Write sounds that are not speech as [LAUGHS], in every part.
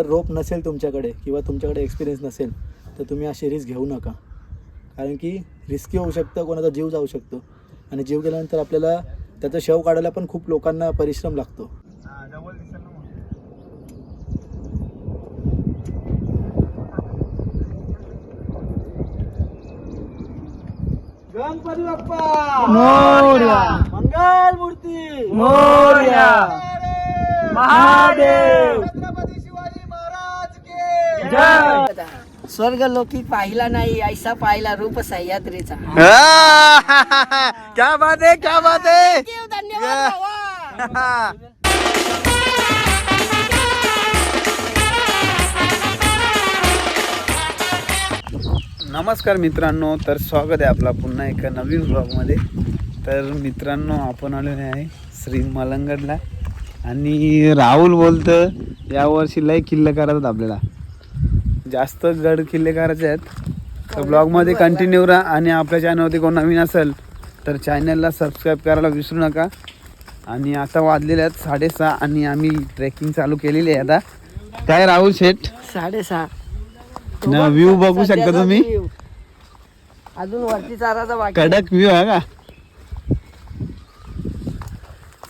जर रोप नसेल तुमच्याकडे किंवा तुमच्याकडे एक्सपिरियन्स नसेल तर तुम्ही अशी रिस्क घेऊ नका कारण की रिस्की होऊ शकतं कोणाचा जीव जाऊ शकतो आणि जीव गेल्यानंतर आपल्याला त्याचं शव काढायला पण खूप लोकांना परिश्रम लागतो गणपती बाप्पा मोरया. मंगल मूर्ती मोरया. महादेव. स्वर्ग लोकी पाहिला नाही ऐसा पाहिला रूप सह्याद्रीचा. [LAUGHS] क्या बात है क्या बात है! धन्यवाद भावा. नमस्कार मित्रांनो तर स्वागत आहे आपला पुन्हा एका नवीन ब्लॉगमध्ये तर मित्रांनो आपण आलेलो आहे श्री मलंगडला. आणि राहुल बोलतं यावर्षी लय किल्ले करायचं आपल्याला. जास्त गड किल्ले करायचे आहेत. तर ब्लॉगमध्ये कंटिन्यू राहा आणि आपल्या चॅनलवरती कोण नवीन असेल तर चॅनलला सबस्क्राईब करायला विसरू नका. आणि आता वाजलेले आहेत साडेसहा आणि आम्ही ट्रेकिंग चालू केलेली आहे आता. काय राहुल शेठ? साडेसहा. ना व्ह्यू बघू शकता तुम्ही. अजून वरती चाराचा कडक व्ह्यू आहे का?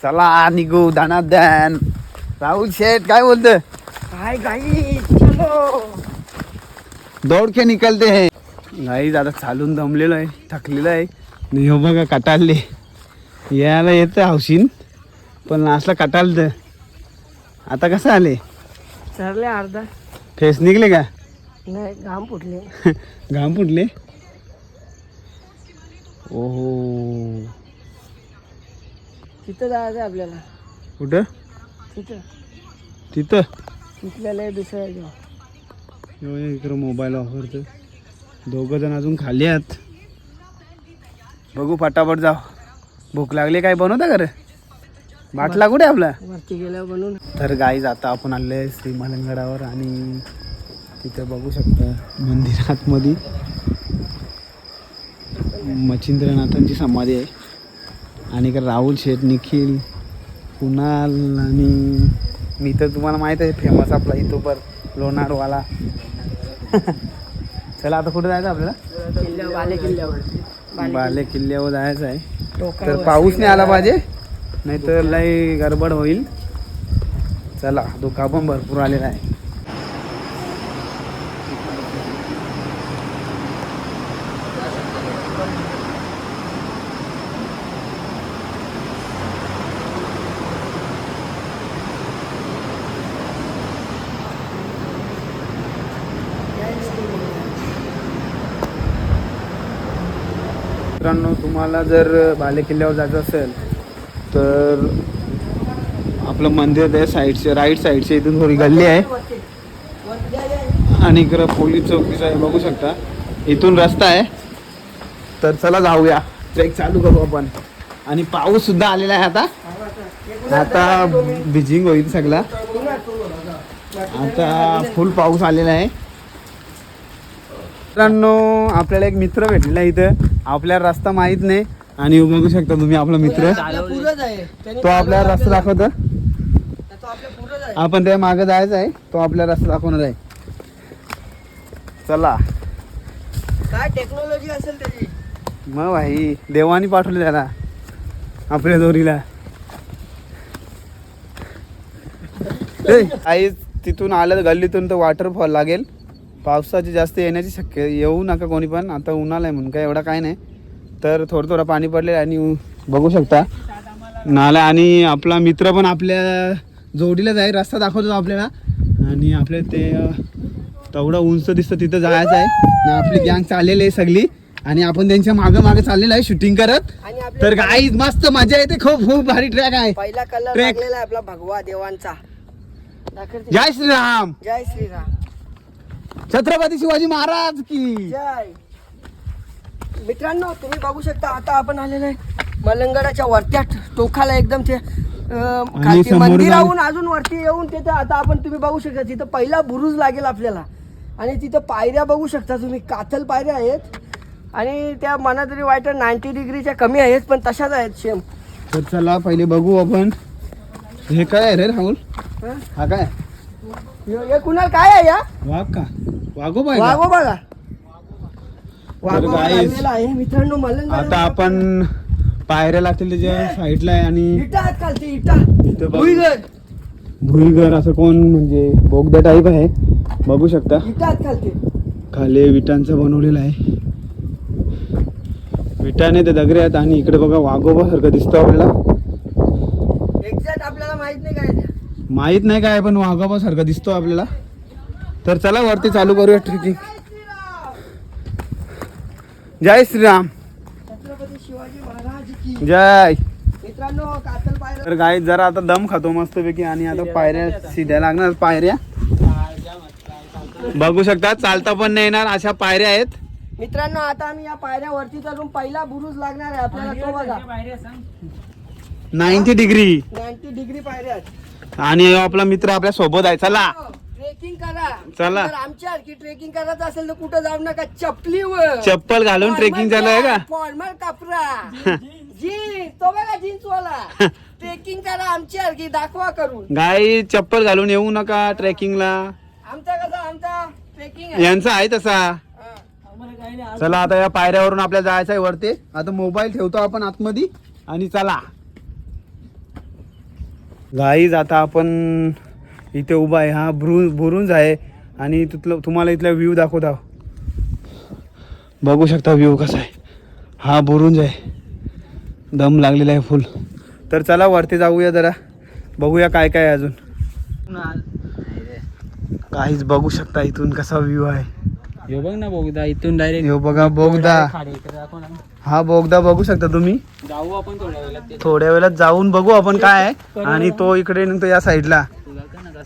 चला निघू दाना द्यान राहुल शेठ काय बोलत काय गाई चलो. दौड के निकलते है। नाही दादा चालून दमलेलो आहे थकलेलो आहे. आणि हो बघा कटाळले. यायला येतं हौशीन पण लास्टला कटाळतं. आता कसं आले? चरले अर्धा. फेस निघले का? नाही घाम फुटले. [LAUGHS] घाम फुटले? ओहो. तिथं जायचं आपल्याला. कुठं? तिथं. तिथं? तिथल्याला दुसऱ्या इकडं मोबाईल वापरतो दोघं जण अजून खाली आहेत. बघू पटापट जाऊ. भूक लागली काय बनवता का रे? बाटला कुठे आपला. वरती तर गाई जाता आपण आले श्री मलंगडावर आणि तिथं बघू शकता मंदिरात मध्ये मच्छिंद्रनाथांची समाधी आहे. आणि इकडे राहुल शेठ निखिल कुणाल आणि मी तर तुम्हाला माहीत आहे फेमस आपला इथोपर लोणारवाला. चला आता कुठे जायचं आपल्याला? बाले किल्ल्यावर बाले किल्ल्यावर जायचं आहे. तर पाऊस नाही आला पाहिजे नाही तर लय गडबड होईल. चला धोका पण भरपूर आलेला आहे. मित्रांनो तुम्हाला जर बाले किल्ल्यावर जायचं असेल तर आपलं मंदिर आहे साईडचे राईट साईडचे इथून थोडी गल्ली आहे. आणि इकडं पोलीस चौकीचं आहे बघू शकता. इथून रस्ता आहे. तर चला जाऊया. ट्रेक चालू करू आपण. आणि पाऊस सुद्धा आलेला आहे आता. आता बिजिंग होईल सगळा. आता फुल पाऊस आलेला आहे. मित्रांनो आपल्याला एक मित्र भेटलेला इथं. आपल्याला रस्ता माहीत नाही आणि बघू शकता तुम्ही आपला मित्र. आपल्या तो आपल्याला रस्ता दाखवतो. आपल्या आपण त्या मागे जायचं आहे. तो आपल्याला रस्ता दाखवणार आहे. चला. काय टेक्नॉलॉजी असेल त्याची? मग भाई देवानी पाठवले त्याला. आपल्या दोरीला. [LAUGHS] आई तिथून आलं तर गल्लीतून तर वॉटरफॉल लागेल. पावसाची जास्त येण्याची शक्य येऊ नका कोणी पण. आता उन्हाळा आहे म्हणून काय एवढा काय नाही. तर थोडं थोडं पाणी पडले आणि बघू शकता. नाला आणि आपला मित्र पण आपल्या जोडीला जाईल रस्ता दाखवतो आपल्याला. आणि आपल्या ते तेवढं उंच दिसतं तिथं जायचं आहे. आपली गँग चाललेली आहे सगळी. आणि आपण त्यांच्या मागे मागे चाललेलं आहे शूटिंग करत. तर काही मस्त मजा येते. खूप खूप भारी ट्रॅक आहे. पहिला कलर आहे आपला भगवा देवांचा. जय श्रीराम. जय श्रीराम. छत्रपती शिवाजी महाराज की. जय. मित्रांनो तुम्ही बघू शकता आता आपण आलेलो आहे मलंगडाच्या वरत्या टोकाला एकदम ते अं, खालती समोर मंदिराहून अजून वरती येऊन तिथे आता आपण तुम्ही बघू शकता तिथं पहिला बुरुज लागेल आपल्याला. आणि तिथं पायऱ्या बघू शकता तुम्ही काथल पायऱ्या आहेत. आणि त्या मना तरी वाईट नाईन्टी डिग्रीच्या कमी आहेत पण तशाच आहेत सेम तर चला पहिले बघू आपण. हे काय आहे रे राहुल? हं? हा काय? हे हे कुणाल काय आहे या? वाघ का? वाघोबा आहे का? वागो बघा वागो guys, लागलेला आहे मित्रांनो मला आता आपण पायऱ्या लागतील त्याच्या साईडला आहे आणि इटा हात खालते इटा. इथं बघ. भुईगड भुईगर असं कोण म्हणजे बोगदा टाईप आहे. बघू शकता. इटा हात खालते. खाली विटांचं बनवलेलं आहे. विटाने ते दगडे आहेत आणि इकडे बघा वाघोबा सारखं दिसतो आपल्याला. एक्झॅक्ट आपल्याला माहीत नाही काय. ते. माहीत नाही काय पण वाघोबा सारखं दिसतो आपल्याला. तर चला वरती चालू करूया ट्रेकिंग. जय श्रीराम. जय. मित्रांनो कातल पायरा तर गाई जरा आता दम खातो मस्तपैकी आणि आता पायऱ्या सिध्या लागणार पायऱ्या. बघू शकता चालता पण नाही येणार अशा पायऱ्या आहेत. मित्रांनो आता आम्ही या पायऱ्या वरती चढून पहिला बुरुज लागणार आहे आपल्याला तो बघा. Ninety degree. नाईन्टी डिग्री पायऱ्या आहेत. आणि आपला मित्र आपल्यासोबत आहे चला. ट्रेकिंग करा. चला. जर आमच्या सारखी ट्रेकिंग करायचं असेल तर कुठं जाऊ नका चपलीवर चप्पल घालून ट्रेकिंग आहे का? फॉर्मल कपडा [LAUGHS] जीन्स तो बघा जीन्स वाला. [LAUGHS] ट्रेकिंग करा आमच्या सारखी दाखवा करून. गाई चप्पल घालून येऊ नका ट्रेकिंगला. आमचा कसा आमचा ट्रेकिंग आहे. यांचा आहे तसा. हा. चला आता या पायऱ्यावरून आपल्याला जायचं आहे वरती. आता मोबाईल ठेवतो आपण आतमध्ये. आणि चला. गाईज आता आपण इथे उभा आहे. हा ब्रू बुरुंज आहे. आणि तिथलं तुम्हाला इथला व्ह्यू दाखवत आहो. बघू शकता व्ह्यू कसा आहे. हा बुरुंज आहे दम लागलेला आहे फुल तर चला वरती जाऊया जरा. बघूया काय काय अजून. काहीच बघू शकता इथून कसा व्ह्यू आहे. हे बघ ना बोगदा इथून डायरेक्ट ह्यो बघा बोगदा. हा बोगदा बघू शकता तुम्ही. जाऊ आपण थोड्या वेळात. ते थोड्या वेळात जाऊन बघू आपण काय आहे. आणि तो इकडे निघतो या साईडला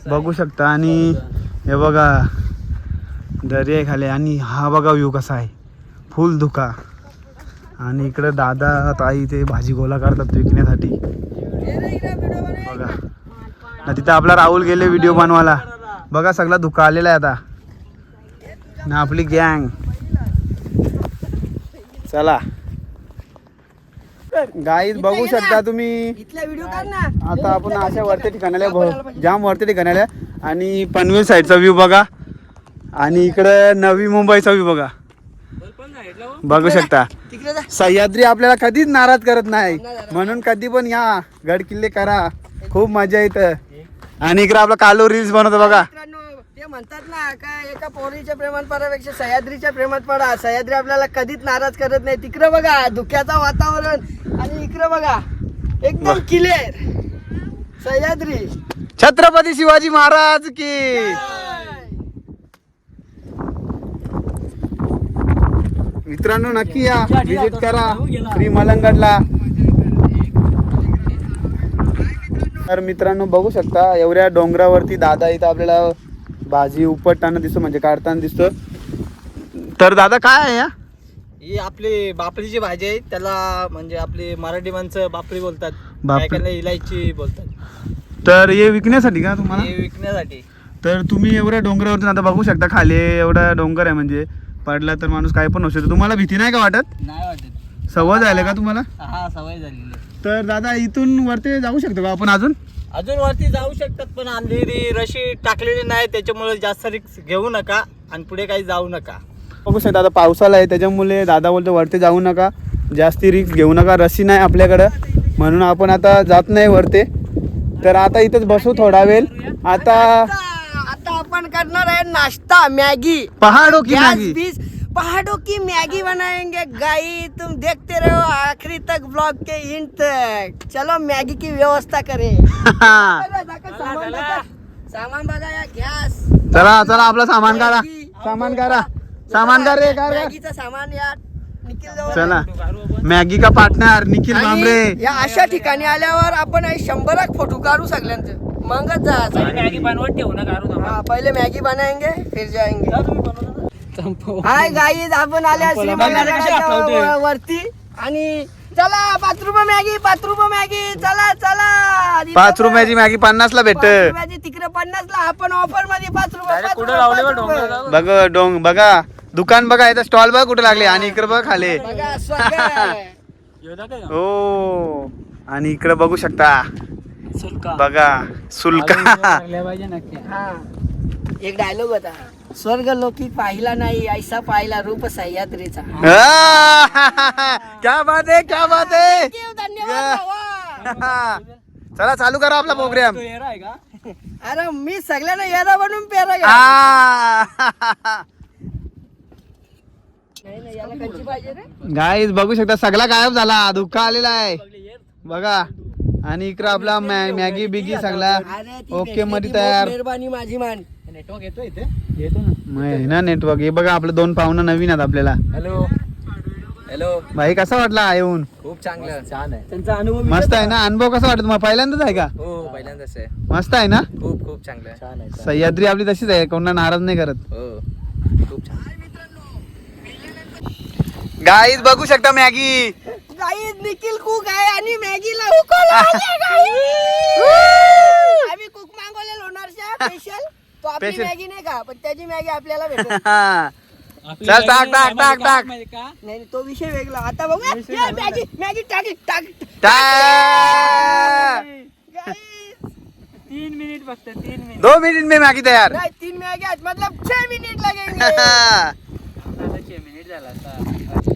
बघू शकता आणि हे बघा दर्या खाली आणि हा बघा व्यू कसा आहे. फुल धुका. आणि इकडे दादा ताई ते भाजी गोला करतात विकण्यासाठी. बघा. ना तिथं आपला राहुल गेले व्हिडिओ बनवायला. बघा सगळा धुका आलेला आहे आता. ना आपली गँग चला. गाईज बघू शकता तुम्ही. आता आपण अशा वरती ठिकाणाला जाम वरती ठिकाणाला. आणि पनवेल साईडचा व्ह्यू बघा. आणि इकडं नवी मुंबईचा व्ह्यू बघा. बघू शकता. सह्याद्री आपल्याला कधीच नाराज करत नाही. म्हणून कधी पण या. गड किल्ले करा खूप मजा येतं. आणि इकडे आपला कालो रील्स बनवतो बघा. ते म्हणतात ना काय एका पोरीच्या प्रेमात पडापेक्षा सह्याद्रीच्या प्रेमात पडा. सह्याद्री आपल्याला कधीच नाराज करत नाही. तिकडं बघा धुक्याचं वातावरण. आणि इकडं बघा एकदम क्लिअर सह्याद्री. छत्रपती शिवाजी महाराज की. मित्रांनो नक्की या. विजिट करा. श्री मलंगडला. तर मित्रांनो बघू शकता एवढ्या डोंगरावरती दादा इथं आपल्याला भाजी उपटताना दिसतो म्हणजे काढताना दिसतो. तर दादा काय आहे या? ही आपली बापरीची भाजी आहे त्याला म्हणजे आपली मराठी माणसं बापरी बोलतात. बापरी. बायकांना इलायची बोलतात. तर हे विकण्यासाठी का तुम्हाला? हे विकण्यासाठी. तर तुम्ही एवढ्या डोंगरावरतून आता बघू शकता खाली एवढा डोंगर आहे म्हणजे. पडला तर माणूस काय पण होऊ शकतो. तुम्हाला भीती नाही का वाटत? नाही वाटत. सवय झाली का तुम्हाला? हा सवय झालेली तर दादा इथून वरती जाऊ शकतो का आपण अजून? अजून वरती जाऊ शकतात पण अंधेरी रशी टाकलेली नाही त्याच्यामुळे जास्त रिक्स घेऊ नका आणि पुढे काही जाऊ नका. बघू शकता आता पावसाला आहे त्याच्यामुळे दादा बोलतो वरती जाऊ नका जास्ती रिक्स घेऊ नका रशी नाही आपल्याकडं. म्हणून आपण आता जात नाही वरती. तर आता इथंच बसू थोडा वेळ. आता आता आपण करणार आहे नाश्ता मॅगी. पहाडो की मॅगी? पहाड़ों की मैगी बनाएंगे। गाई तुम देखते रहो आखिरी तक ब्लॉग के इन तक। चलो मैगी की व्यवस्था करें। [LAUGHS] सामान बघा सामान बघा या गॅस चला चला आपलं सामान काढा सामान काढा सामान का रे का रे मॅगीचं सामान या निखिल जवळ चला। मॅगी का पार्टनर निखिल भांबरे या अशा ठिकाणी आल्यावर आपण हे शंभर एक फोटो काढू सगळ्यांचं. मगच जायचं मॅगी बनवत ठेवू ना काढू हाँ पहले मैगी बनाएंगे फिर जाएंगे. हाय गाईज आपण आले श्री मंगळाच्या वरती. आणि चला पाच रुपये मॅगी पाच रुपये मॅगी. चला चला. पाच रुपयाची मॅगी पन्नास ला भेट तिकडे पन्नास ला आपण ऑफरमध्ये पाच रुपये. बघ डोंग बघा. दुकान बघा इथं स्टॉल बघा कुठे लागले. आणि इकडे बघा खाले. बघा स्वगत. [LAUGHS] हो. आणि इकडे बघू शकता. बघा सुलका. हा. एक डायलॉग होता. स्वर्ग लोकी पाहिला नाही ऐसा पाहिला रूप सह्याद्रीचा. [LAUGHS] क्या बात आहे क्या बात आहे धन्यवाद भावा. [LAUGHS] चला चालू करा आपला प्रोग्राम अरे मी सगळ्यांना यादा बनवून पेरा घ्या नाही नाही याला कच्ची पाहिजे रे. गाईज बघू शकता सगळा गायब झाला धुक्का आलेला आहे. बघा. आणि इकडं आपला मॅ- मॅगी बिगी सगळा. अरे ती ओके भेटली मध्ये तयार. मेहरबानी माझी मान. नेटवर्क येतो इथे? येतो ना. मग आहे ना नेटवर्क हे बघा आपलं दोन पाहुणं नवीन आहेत आपल्याला. हॅलो हॅलो भाई कसा वाटला येऊन? खूप चांगलं. छान आहे. त्यांचा अनुभव मस्त आहे ना? अनुभव कसा वाटत मग पहिल्यांदाच आहे का? हो पहिल्यांदाच आहे. मस्त आहे ना? खूप खूप चांगलं छान आहे सह्याद्री आपली तशीच आहे कोणा नाराज नाही करत. हो खूप छान गाईज बघू शकता मॅगी गाई निखिल कुक आहे आणि मॅगीला आहे, गाई. [LAUGHS] आम्ही कुक मागवले लोणारच्या स्पेशल तो आपली Special. मॅगी नाही का? पण त्याची मॅगी आपल्याला भेटेल. [LAUGHS] आपली चल, टाक, टाक, टाक, काय टाक. माहिती का? नाही नाही, तो विषय वेगळा. आता बघूया मॅगी मॅगी टाक टाक. टा-. तीन मिनिट फक्त तीन मिनिट. दो मिनिट में मॅगी तयार. नाही तीन मॅगी आहेत. मतलब छह मिनिट लगेंगे [LAUGHS] मिनिट झाला आता.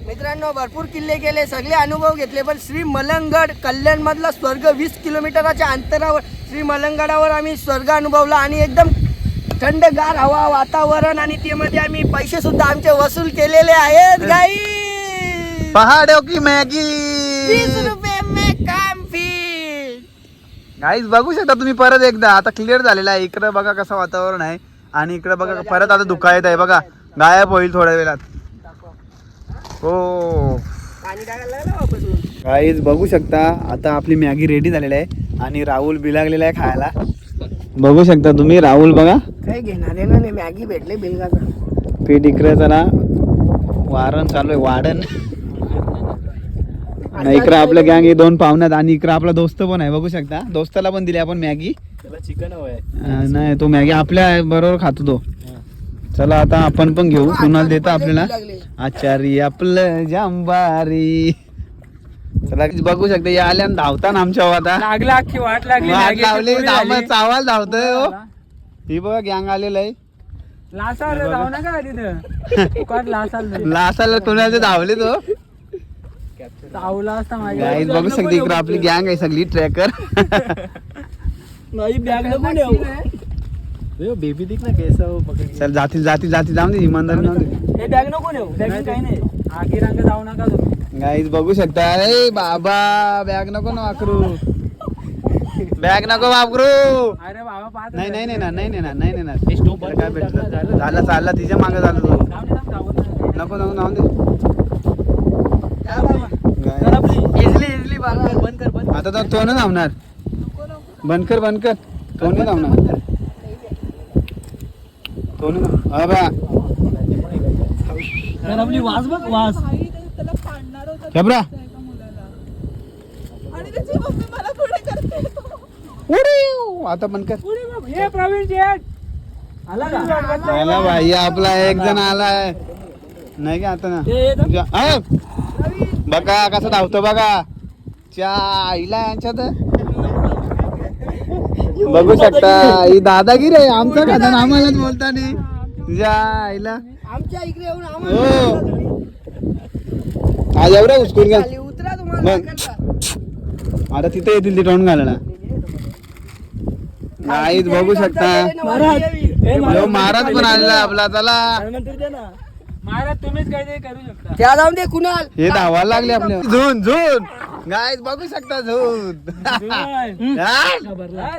मित्रांनो भरपूर किल्ले केले सगळे अनुभव घेतले पण श्री मलंगड कल्याण मधला स्वर्ग वीस किलोमीटरच्या अंतरावर श्री मलंगडावर आम्ही स्वर्ग अनुभवला आणि एकदम थंडगार हवा वातावरण आणि त्यामध्ये आम्ही पैसे सुद्धा आमचे वसूल केलेले आहेत गाई पहाड़ों की मॅगी. तीस रुपये में काम फी गाईज बघू शकता तुम्ही परत एकदा. आता क्लिअर झालेला आहे. इकडे बघा कसं वातावरण आहे. आणि इकडे बघा परत आता दुःखा येत आहे. बघा गायब होईल थोड्या वेळात. हो. गाईज बघू शकता. आता आपली मॅगी रेडी झालेली आहे. आणि राहुल बिलागलेला आहे खायला. बघू शकता तुम्ही राहुल बघा. काही घेणार आहे ना नाही मॅगी भेटले बिलगाचा पीठ इकडे जरा वारण चालू आहे वाढण. आणि इकडे आपलं गँग हे दोन पाहुण्यात आणि इकडे आपला दोस्त पण आहे बघू शकता. दोस्ताला पण दिली आपण मॅगी. त्याला चिकन नाही तो मॅगी आपल्या बरोबर खातो तो. चला आता आपण पण घेऊ. कुणाला देतो आपल्याला? आचारी आपलं जांबारी. चला बघू शकता या आल्या धावताना आमच्या आता लागला अख्खी वाट लागली वाट लावली धावत. चावाल धावतोय हो. ही बघा गँग आलेलं आहे. लासाल जाऊ नका तिथं. लासाल नाही. लासाला कोणाचे धावले तो चावला असता माझ्या गाईज बघू शकता इकडे आपली गँग आहे सगळी ट्रॅकर माझी बॅग नको नेऊ. बेबी दिख ना कैसा वो पकड़ चल जातील जातील जातील जाऊन दे इमानदारी जाऊन दे। हे बॅग नको नेऊ नाही काही नाही. आगी रंग जाऊ नका तुम्ही गाईज बघू शकता अरे बाबा बॅग नको ना वाकरू. बॅग नको वापरू अरे बाबा पाहत नाही नाही नाही ना नाही नाही ना नाही. नाही ना त्याला काय भेटलं? झालं चालला तिच्यामागे झालं तो. नको नको जाऊन दे. गाईज, इझिली इझिली बंद कर बंद आता तर तो नाही धावणार बंद कर बंद कर. तो नाही धावणार उडी. आता बंद कर. हे प्रवीण आला का? आला भाई आपला एक जण आलाय. नाही का आता ना? तुझ्या- अ! बघा कसं धावतो बघा. च्या आईला यांच्यात. बघू शकता ही दादागिरी आहे आमचा खाता आम्हालाच बोलता नाही तुझ्या आईला. आमच्या इकडे येऊन हो. आम्हाला आज एवढं उचकून घ्या उतरा तुम्हाला. आता तिथे येतील ते टोन घालायला. नाहीच बघू शकता. महाराज पण आलेला आहे आपला चला? महाराज तुम्हीच काहीतरी करू शकता. त्या जाऊन दे कुणाल. हे धावायला लागले आपले. झून झून. गाईज बघू शकता झून.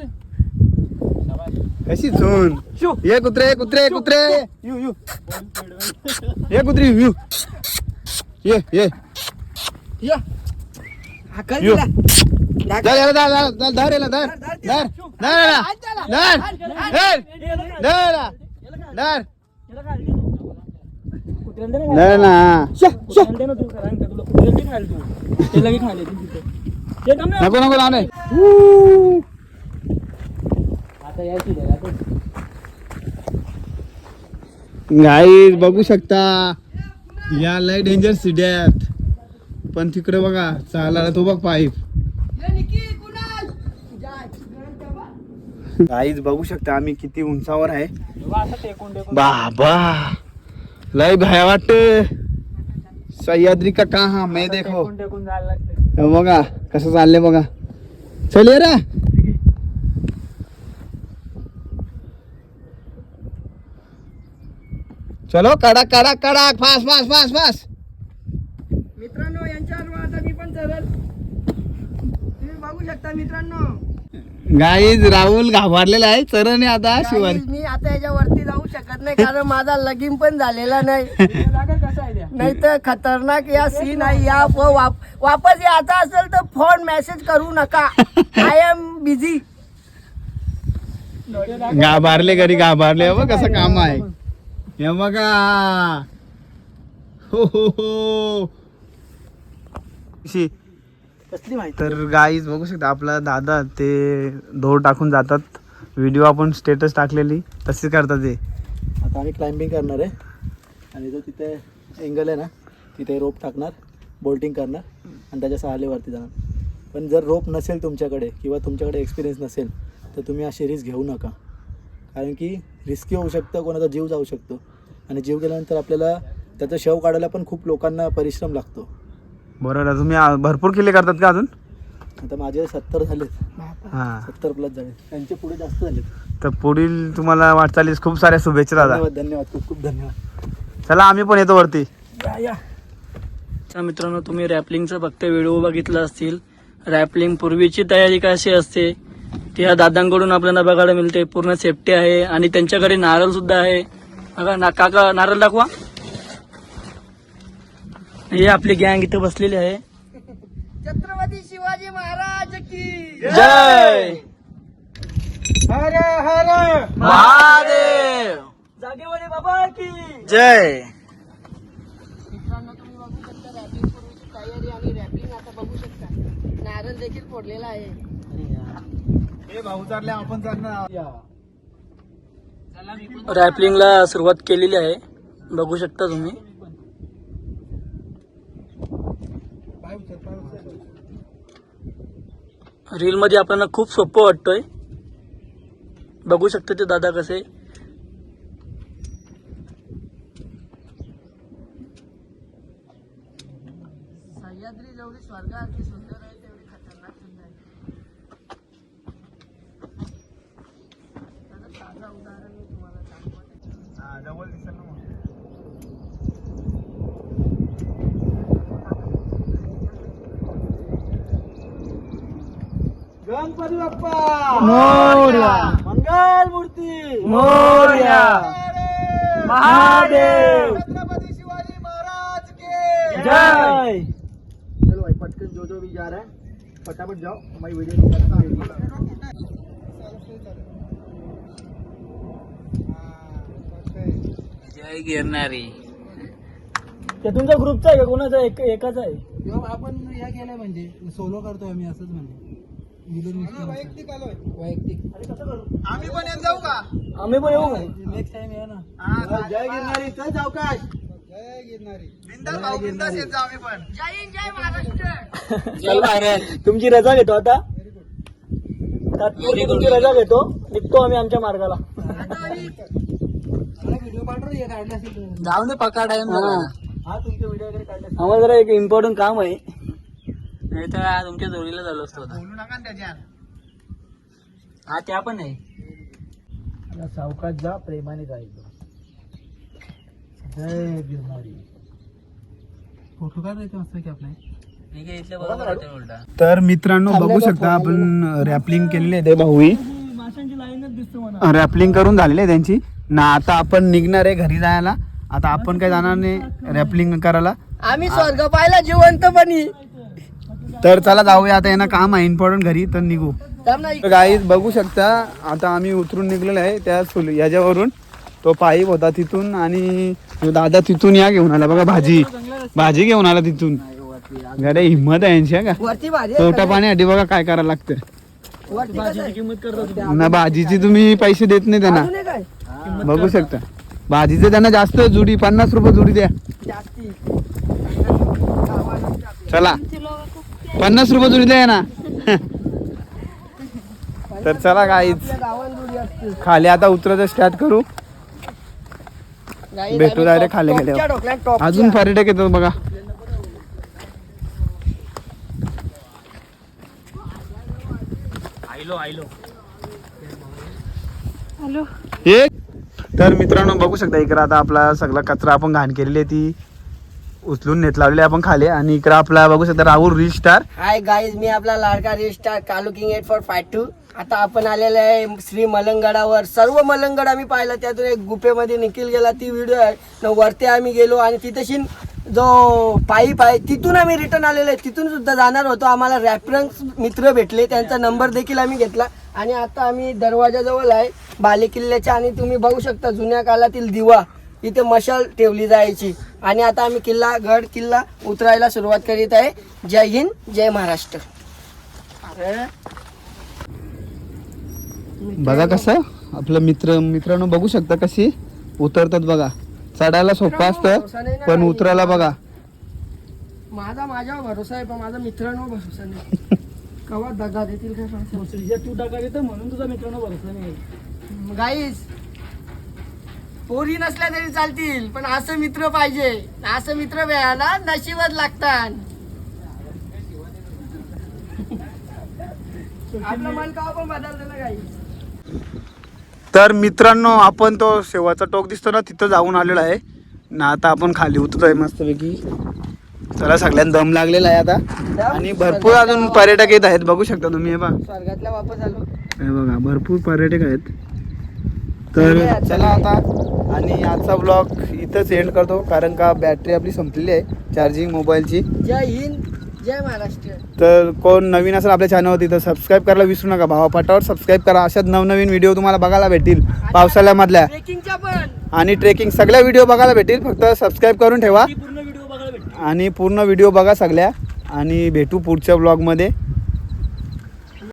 [LAUGHS] कशी झून ये कुत्रे ये कुत्रे ये कुत्रे। यू यू। ये कुत्री यू। ये ये. धर याला, धर धर धर धर याला, धर धर धर धर धर धर. याला, धर धर ना. नको नको लावणे गाईज बघू शकता या लय डेंजर आहेत. पण तिकडे बघा चालायला तो बघ पाईप. ये निकी, कुणाल. जा. काहीच बघू शकता आम्ही किती उंचावर आहे. बाबा लय भया वाटत. सह्याद्री का कहा? मैं देखो. बघा कसं चाललंय बघा. चल ये रे. चलो कडक कडक कडक फास फास फास फास मित्रांनो यांच्यावर आता मी पण चढल. तुम्ही बघू शकता मित्रांनो. गाईज राहुल घाबरलेला आहे. चरण आहे आता शिवाय. मी आता याच्यावरती जाऊ शकत नाही कारण माझा लगीन पण झालेला नाही. कसं आहे नाही तर खतरनाक या सीन आहे. या व वाप- वापस याचा असेल तर फोन मेसेज करू नका. आय एम बिझी घाबरले घरी घाबरले. बघ कसं काम आहे. हे बघा. हो हो हो. शी. कसली माहिती? तर गाईज बघू शकता आपला दादा ते धोर टाकून जातात. व्हिडिओ आपण स्टेटस टाकलेली. तसे करतात ते. आता आम्ही क्लाइम्बिंग करणार आहे. आणि जो तिथे एंगल आहे ना तिथे रोप टाकणार बोल्टिंग करणार आणि त्याच्या सहालेवरती जाणार. पण जर रोप नसेल तुमच्याकडे किंवा तुमच्याकडे एक्सपिरियन्स नसेल तर तुम्ही अशी रिस्क घेऊ नका. कारण की रिस्की होऊ शकतं कोणाचा जीव जाऊ शकतो. आणि जीव गेल्यानंतर आपल्याला त्याचं शव काढायला पण खूप लोकांना परिश्रम लागतो. बरोबर. तुम्ही भरपूर किल्ले करतात का अजून? आता माझे सत्तर झालेत. हां. सत्तर प्लस झाले त्यांचे पुढे जास्त झालेत. तर पुढील तुम्हाला वाटचालीस खूप साऱ्या शुभेच्छा दादा. धन्यवाद धन्यवाद. खूप खूप धन्यवाद. चला आम्ही पण येतो वरती. तर मित्रांनो तुम्ही रॅपलिंगचा फक्त व्हिडिओ बघितला असतील. रॅपलिंग पूर्वीची तयारी कशी असते? ती या दादांकडून आपल्याला बघायला मिळते. पूर्ण सेफ्टी आहे आणि त्यांच्याकडे नारळ सुद्धा आहे. बघा ना काका नारळ दाखवा. हे आपली गँग इथे बसलेली आहे. छत्रपती शिवाजी महाराज की जय! महादेव! जागेवाडी बाबा की! जय! मित्रांनो तुम्ही बघू शकता रॅपिंग पूर्वीची तयारी आणि रॅपिंग आता बघू शकता. नारळ देखील फोडलेला आहे. रॅपलिंगला सुरुवात केलेली आहे. बघू शकता तुम्ही. रील मध्ये आपल्याला खूप सोपं वाटतोय. बघू शकता ते दादा कसे सह्याद्री जेवढी स्वर्गासारखी सुंदर आहे तेवढी खतरनाक सुंदर आहे त्याचं ताजं उदाहरण मी तुम्हाला सांगतो गणपती बाप्पा मोर्या मंगल मूर्ती मोरया महादेव! छत्रपति शिवाजी महाराज के! जय! चलो भाई पटकन जो जो भी जा रहा है फटाफट जाओ हमारी वीडियो जय गिरणारी ते तुमच्या ग्रुपचा आहे का? कोणाचा एक एकाच आहे? आपण या केलंय म्हणजे सोलो करतोय आम्ही असंच म्हणजे वैयक्तिक आलोय वैयक्तिक आम्ही पण येत जाऊ का? आम्ही पण येऊ नेक्स्ट टाइम या ना. जय गिरणारी चल सावकाश. जय गिरणारी बिंदास भाऊ बिंदास येत जाऊ आम्ही पण. जय हिंद जय महाराष्ट्र. [LAUGHS] चल बाहेर तुमची रजा घेतो आता. तात्पुरती तुमची रजा घेतो. निघतो आम्ही आमच्या मार्गाला. जाऊ दे हा. काढले. असेल. आम्हाला जरा एक इम्पॉर्टंट काम आहे. नाही तर आज तुमच्या जोडीला झालो असतो आता. बोलू नका ना हा त्या पण आहे. सावकाश जा प्रेमाने जायचं जय फोटो मस्त की आपल्या इथल्या बरोबर उलटा. तर मित्रांनो बघू शकता आपण रॅपलिंग केलेली आहे ते भाऊही. मला. रॅपलिंग करून झालेली आहे त्यांची. ना आता आपण निघणार आहे घरी जायला. आता आपण काय जाणार नाही रॅपलिंग करायला. आम्ही स्वर्ग पाहिला जिवंतपणी तर चला जाऊया आता यांना काम आहे इम्पॉर्टंट घरी तर निघू. गाई बघू शकता आता आम्ही उतरून निघलेलो आहे त्या सोल याच्यावरून. तो पाईप होता तिथून आणि तो दादा तिथून या घेऊन आला. बघा भाजी. भाजी घेऊन आला तिथून. गडे हिंमत आहे यांची हा का? पोटा पाण्यासाठी बघा काय करायला लागतं ना भाजीची तुम्ही पैसे देत नाही त्यांना. बघू शकता. भाजीचे त्यांना जास्त जुडी पन्नास रुपये जुडी द्या. जास्ती. चला. पन्नास रुपये जुडी द्या ना. तर चला असते खाली आता उतरायचं स्टार्ट करू. भेटू top- खाली topच्या. अजून पर्यटक येतात बघा. हे तर मित्रांनो बघू शकता इकडं आता आपला सगळा कचरा आपण घाण केलेली आहे ती. उचलून नेत लावले आपण खाली आणि इकडे आपला बघू शकता Rahul rich star hi guys मी आपला लाडका रिस्टार Kalu king eight four five two आता आपण आलेले आहे श्री मलंगडावर. सर्व मलंगड आम्ही पाहिलं त्यातून एक गुफेमध्ये निखिल गेला ती व्हिडिओ आहे. न वरती आम्ही गेलो आणि तिथेशी जो पाईप आहे तिथून आम्ही रिटर्न आलेलो आहे. तिथून सुद्धा जाणार होतो. आम्हाला रॅफरन्स मित्र भेटले. त्यांचा नंबर देखील आम्ही घेतला. आणि आता आम्ही दरवाजाजवळ आहे बालेकिल्ल्याच्या. आणि तुम्ही बघू शकता जुन्या काळातील दिवा. इथे मशाल ठेवली जायची. आणि आता आम्ही किल्ला गड किल्ला उतरायला सुरुवात करीत आहे. जय हिंद जय महाराष्ट्र. अरे. बघा कसं आपलं मित्र मित्रांनो बघू शकता कशी उतरतात बघा. चढायला सोपं असतं पण उतरायला बघा. माझा माझ्यावर भरोसा आहे पण माझा मित्रांवर भरोसा नाही. [LAUGHS] कवा दगा देतील काय तू टाकावी तर म्हणून तुझा मित्रांनो भरोसा नाही. गाईज पोरी नसल्या तरी चालतील पण असं मित्र पाहिजे. असं मित्र मिळाला नशीबच लागतात. आपलं मन का पण बदलतं ना गाईज तर मित्रांनो आपण तो शेवाचा टोक दिसतो ना तिथं जाऊन आलेलो आहे. ना आता आपण खाली उतरतोय मस्तपैकी. चला सगळ्यांना दम लागलेला आहे आता. आणि भरपूर अजून पर्यटक येत आहेत. बघू शकता तुम्ही हे बघा स्वर्गातल्या वापस आलो. हे बघा भरपूर पर्यटक आहेत. तर चला आता. आणि आजचा ब्लॉग इथंच एंड करतो कारण का बॅटरी आपली संपलेली आहे चार्जिंग मोबाईलची जय हिंद जय महाराष्ट्र. तर कोण नवीन असेल आपल्या चॅनलवरती तर सबस्क्राईब करायला विसरू नका भावा. पाटावर सबस्क्राईब करा. अशाच नवनवीन व्हिडिओ तुम्हाला बघायला भेटतील पावसाळ्यामधल्या. ट्रेकिंगच्या पण. आणि ट्रेकिंग सगळ्या व्हिडिओ बघायला भेटेल फक्त सबस्क्राईब करून ठेवा. पूर्ण व्हिडिओ बघायला भेटते आणि पूर्ण व्हिडिओ बघा सगळ्या. आणि भेटू पुढच्या ब्लॉगमध्ये